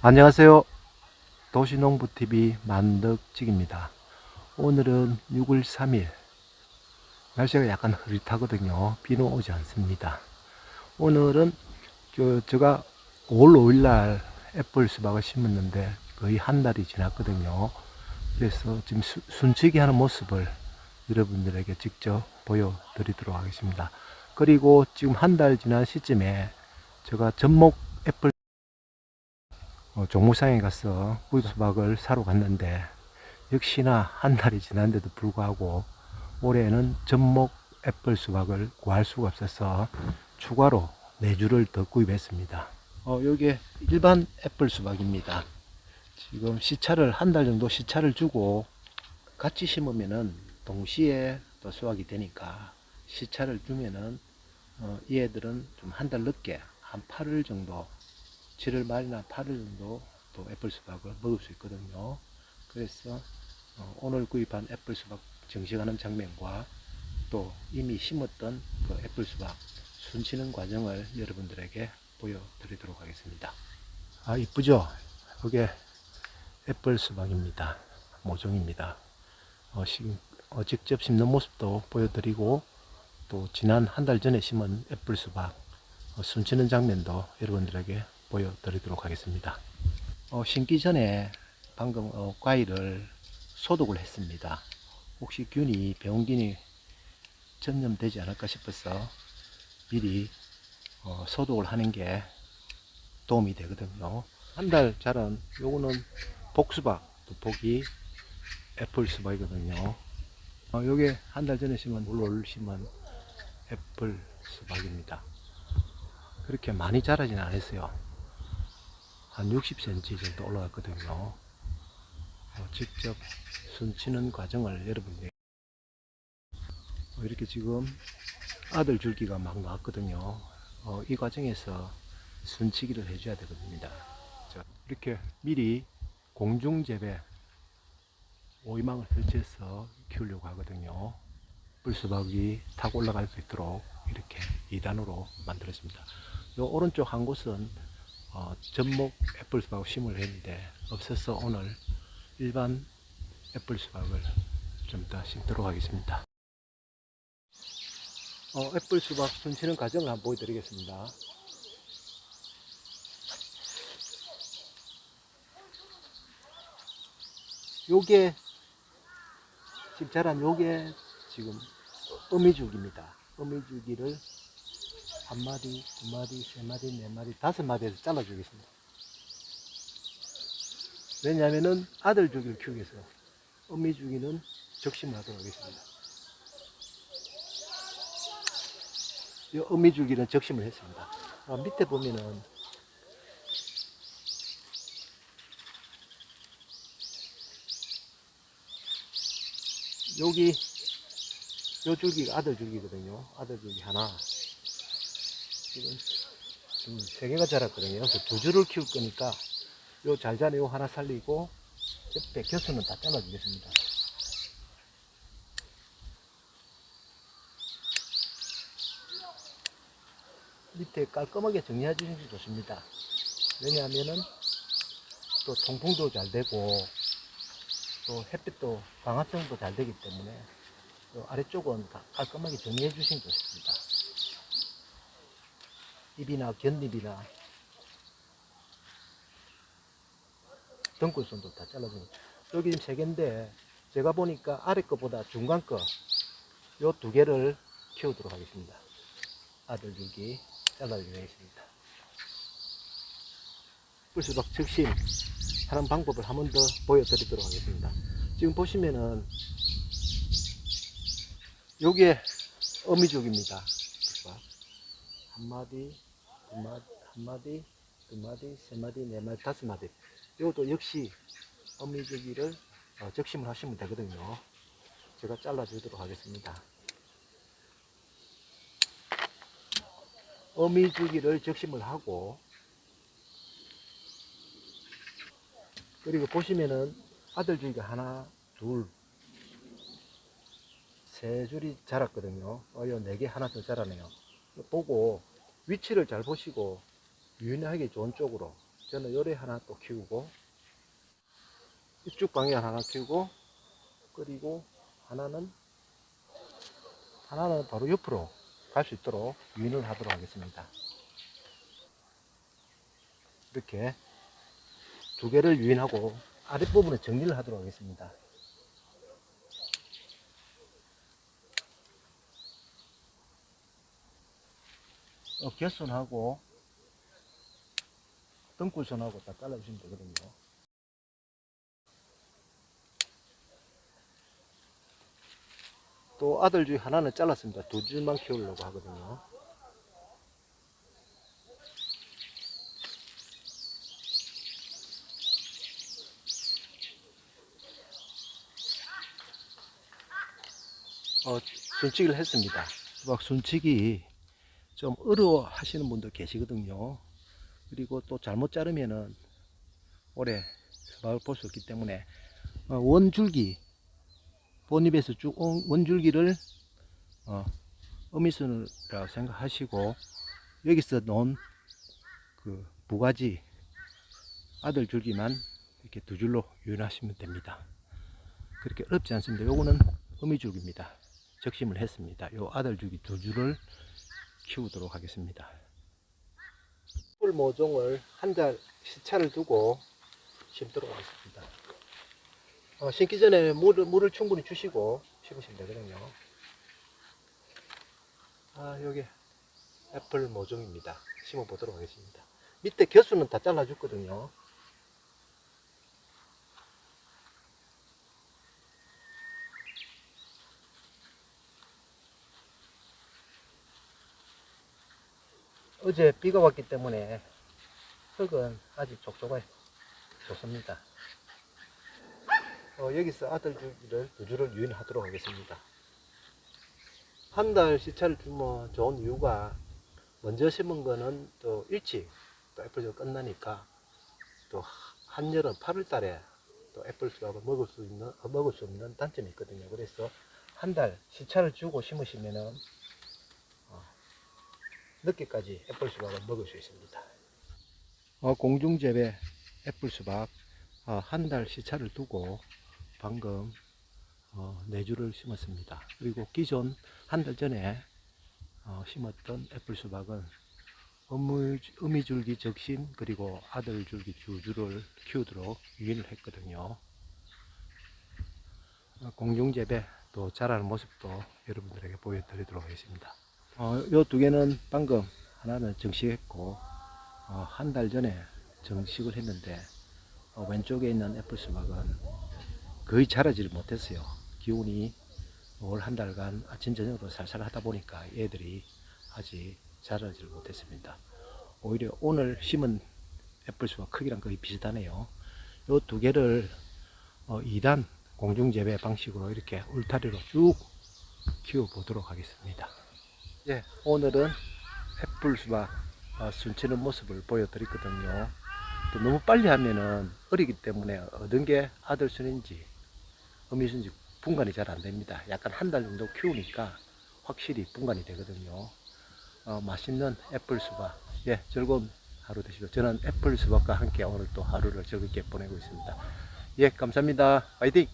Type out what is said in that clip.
안녕하세요. 도시농부TV 만덕직입니다. 오늘은 6월 3일. 날씨가 약간 흐릿하거든요. 비는 오지 않습니다. 오늘은 저, 제가 5월 5일 날 애플 수박을 심었는데 거의 한 달이 지났거든요. 그래서 지금 수- 순치기 하는 모습을 여러분들에게 직접 보여드리도록 하겠습니다. 그리고 지금 한 달 지난 시점에 제가 전목 애플 어, 종무상에 가서 꿀수박을 사러 갔는데 역시나 한 달이 지났는데도 불구하고 올해는 전목 애플 수박을 구할 수가 없어서 추가로 네 주를 더 구입했습니다. 어, 요게 일반 애플 수박입니다. 지금 시차를 한 달 정도 시차를 주고 같이 심으면은 동시에 또 수확이 되니까 시차를 주면은 어, 이 애들은 좀 한 달 늦게 한 8일 정도 7월 말이나 8일 정도 또 애플 수박을 먹을 수 있거든요. 그래서 어, 오늘 구입한 애플 수박 정식하는 장면과 또 이미 심었던 그 애플 수박 순치는 과정을 여러분들에게 보여드리도록 하겠습니다. 아 이쁘죠? 이게 애플 수박입니다. 모종입니다. 어, 심- 어, 직접 심는 모습도 보여드리고 또 지난 한 달 전에 심은 애플 수박 어, 순치는 장면도 여러분들에게 보여드리도록 하겠습니다. 어, 심기 전에 방금 어, 과일을 소독을 했습니다. 혹시 균이 병균이 전염되지 않을까 싶어서 미리 어, 소독을 하는 게 도움이 되거든요. 한 달 자란 요거는 복수박 두 폭이 애플 수박이거든요. 어, 요게 한 달 전에 심은 물올 심은 애플 수박입니다. 그렇게 많이 자라진 않았어요. 한 60cm 정도 올라갔거든요. 어, 직접 순치는 과정을 여러분이 어, 이렇게 지금 아들 줄기가 막 나왔거든요. 어, 이 과정에서 순치기를 해줘야 되거든요. 자, 이렇게 미리 공중재배 오이망을 설치해서 키우려고 하거든요. 뿔수박이 타고 올라갈 수 있도록 이렇게 2단으로 만들었습니다. 요 오른쪽 한 곳은 어, 전목 애플 수박 심을 했는데 없어서 오늘 일반 애플 수박을 좀 더 심도록 하겠습니다. 어, 애플 수박 순치는 과정을 한번 보여드리겠습니다. 요게 지금 자란 요게 지금 어미줄기입니다. 어미줄기를 한 마디, 두 마디, 세 마디, 네 마디, 다섯 마디에서 잘라주겠습니다. 왜냐하면은 아들 줄기를 키우기 위해서 어미 줄기는 적심을 하도록 하겠습니다. 이 어미 줄기는 적심을 했습니다. 아, 밑에 보면은 여기 요 줄기가 아들 줄기거든요. 아들 줄기 하나. 지금, 지금 세 개가 자랐거든요. 그래서 두 줄을 키울 거니까 요 잘 자란 요 하나 살리고 옆에 겨수는 다 잘라주겠습니다. 밑에 깔끔하게 정리해 주시는 게 좋습니다. 왜냐하면은 또 통풍도 잘 되고 또 햇빛도 광합성도 잘 되기 때문에 요 아래쪽은 다 깔끔하게 정리해 주시는 게 좋습니다. 잎이나 곁잎이나 등굴선도 다 잘라주고 여기 지금 세 개인데 제가 보니까 아래 거보다 중간 거 요 두 개를 키우도록 하겠습니다. 아들 줄기 잘라주도록 하겠습니다. 꿀수박 즉심 하는 방법을 한 번 더 보여드리도록 하겠습니다. 지금 보시면은 요게 어미죽입니다. 꿀수박. 한 마디, 두 마디, 한 마디, 두 마디, 세 마디, 네 마디, 다섯 마디. 이것도 역시 어미주기를 어, 적심을 하시면 되거든요. 제가 잘라주도록 하겠습니다. 어미주기를 적심을 하고 그리고 보시면은 아들 줄기 하나, 둘, 세 줄이 자랐거든요. 어, 요네 개 하나 더 자라네요. 보고 위치를 잘 보시고 유인하기 좋은 쪽으로 저는 요래 하나 또 키우고 이쪽 방향 하나 키우고 그리고 하나는 하나는 바로 옆으로 갈 수 있도록 유인을 하도록 하겠습니다. 이렇게 두 개를 유인하고 아랫부분에 정리를 하도록 하겠습니다. 어, 개선하고 등굴선하고 다 잘라주시면 되거든요. 또 아들 중에 하나는 잘랐습니다. 두 줄만 키우려고 하거든요. 어, 순치기를 했습니다. 막 순치기 좀 어려워 하시는 분들 계시거든요. 그리고 또 잘못 자르면은 오래 수박을 볼 수 없기 때문에 어, 원줄기 본입에서 쭉온 원줄기를 어, 어미순이라고 생각하시고 여기서 놓은 그 부가지 아들 줄기만 이렇게 두 줄로 유인하시면 됩니다. 그렇게 어렵지 않습니다. 요거는 어미줄기입니다. 적심을 했습니다. 요 아들 줄기 두 줄을 키우도록 하겠습니다. 꿀 모종을 한 달 시차를 두고 심도록 하겠습니다. 어, 심기 전에 물을, 물을 충분히 주시고 심으시면 되거든요. 아, 여기 애플 모종입니다. 심어 보도록 하겠습니다. 밑에 겨수는 다 잘라 줬거든요. 어제 비가 왔기 때문에 흙은 아직 촉촉해 좋습니다. 어, 여기서 아들 줄기를 두 줄을 유인하도록 하겠습니다. 한 달 시차를 주면 좋은 이유가 먼저 심은 거는 또 일찍 또 애플이 끝나니까 또 한여름 8월 달에 또 애플 수박을 먹을 수 있는 어, 먹을 수 없는 단점이 있거든요. 그래서 한 달 시차를 주고 심으시면은 어, 늦게까지 애플 수박을 먹을 수 있습니다. 어, 공중 재배 애플 수박 어, 한달 시차를 두고 방금 어, 네 줄을 심었습니다. 그리고 기존 한 달 전에 어, 심었던 애플 수박은 어미, 어미줄기 적심 그리고 아들줄기 두 줄을 키우도록 유인을 했거든요. 어, 공중재배 또 자라는 모습도 여러분들에게 보여드리도록 하겠습니다. 어, 요두 개는 방금 하나는 정식했고 어, 한달 전에 정식을 했는데 어, 왼쪽에 있는 애플 수박은 거의 자라지를 못했어요. 기온이 올 한 달간 아침 저녁으로 살살 하다 보니까 얘들이 아직 자라지를 못했습니다. 오히려 오늘 심은 애플 수박 크기랑 거의 비슷하네요. 요 두 개를 어, 2단 공중 재배 방식으로 이렇게 울타리로 쭉 키워 보도록 하겠습니다. 예, 오늘은 애플 수박 어, 순치는 모습을 보여드렸거든요. 또 너무 빨리 하면은 어리기 때문에 얻은 게 아들 순인지 어미 순인지 분간이 잘 안 됩니다. 약간 한 달 정도 키우니까 확실히 분간이 되거든요. 어, 맛있는 애플 수박. 예, 즐거운 하루 되시고 저는 애플 수박과 함께 오늘 또 하루를 즐겁게 보내고 있습니다. 예, 감사합니다. 화이팅!